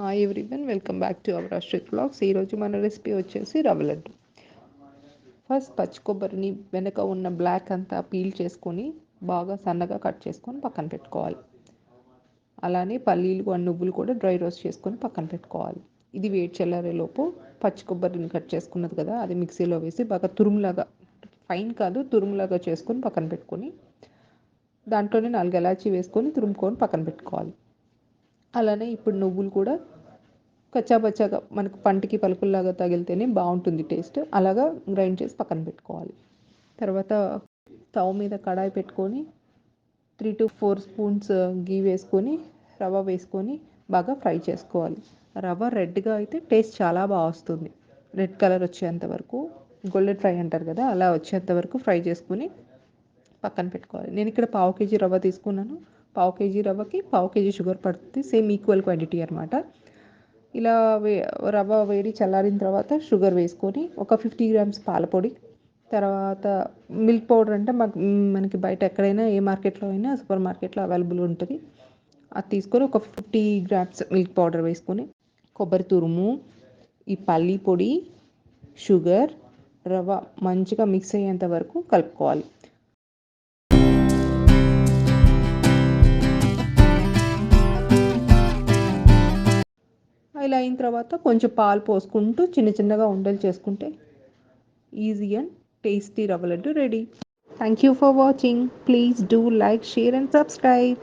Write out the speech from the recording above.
Hi everyone welcome back to our Ashrith blogs ఈరోజు మన recipe వచ్చేసి రవ్వ లడ్డు. ఫస్ట్ పచ్చి కొబ్బరిని వెనక ఉన్న బ్లాక్ అంతా పీల్ చేసుకొని బాగా సన్నగా కట్ చేసుకొని పక్కన పెట్టుకోవాలి. అలానే పల్లీలు అండ్ నువ్వులు కూడా డ్రై రోస్ట్ చేసుకొని పక్కన పెట్టుకోవాలి. ఇది వేడి చల్లారేలోపు పచ్చి కొబ్బరిని కట్ చేసుకున్నది కదా అది మిక్సీలో వేసి బాగా తురుములాగా ఫైన్ కాదు తురుములాగా చేసుకొని పక్కన పెట్టుకొని దాంట్లోనే నాలుగు ఎలాచి వేసుకొని తురుముకొని పక్కన పెట్టుకోవాలి. అలానే ఇప్పుడు నువ్వులు కూడా కచ్చాపచ్చాగా మనకు పంటికి పలుకుల్లాగా తగిలితేనే బాగుంటుంది టేస్ట్. అలాగా గ్రైండ్ చేసి పక్కన పెట్టుకోవాలి. తర్వాత స్టవ్ మీద కడాయి పెట్టుకొని three to four spoons ghee వేసుకొని రవ్వ వేసుకొని బాగా ఫ్రై చేసుకోవాలి. రవ్వ రెడ్గా అయితే టేస్ట్ చాలా బాగా వస్తుంది. రెడ్ కలర్ వచ్చేంత వరకు గోల్డెన్ ఫ్రై అంటారు కదా అలా వచ్చేంత వరకు ఫ్రై చేసుకొని పక్కన పెట్టుకోవాలి. నేను ఇక్కడ పావు కేజీ రవ్వ తీసుకున్నాను. పావు కేజీ రవ్వకి పావు కేజీ షుగర్ పడుతుంది సేమ్ ఈక్వల్ క్వాంటిటీ అనమాట ఇలా వే రవ్వ వేడి చల్లారిన తర్వాత షుగర్ వేసుకొని ఒక ఫిఫ్టీ గ్రామ్స్ పాలపొడి తర్వాత మిల్క్ పౌడర్ అంటే మాకు మనకి బయట ఎక్కడైనా ఏ మార్కెట్లో అయినా సూపర్ మార్కెట్లో అవైలబుల్ ఉంటుంది. అది తీసుకొని ఒక ఫిఫ్టీ గ్రామ్స్ మిల్క్ పౌడర్ వేసుకొని కొబ్బరి తురుము ఈ పల్లి పొడి షుగర్ రవ్వ మంచిగా మిక్స్ అయ్యేంత వరకు కలుపుకోవాలి. ఇలా అయిన తర్వాత కొంచెం పాలు పోసుకుంటూ చిన్న చిన్నగా ఉండలు చేసుకుంటే easy and tasty rava laddu ready. Thank you for watching please do like share and subscribe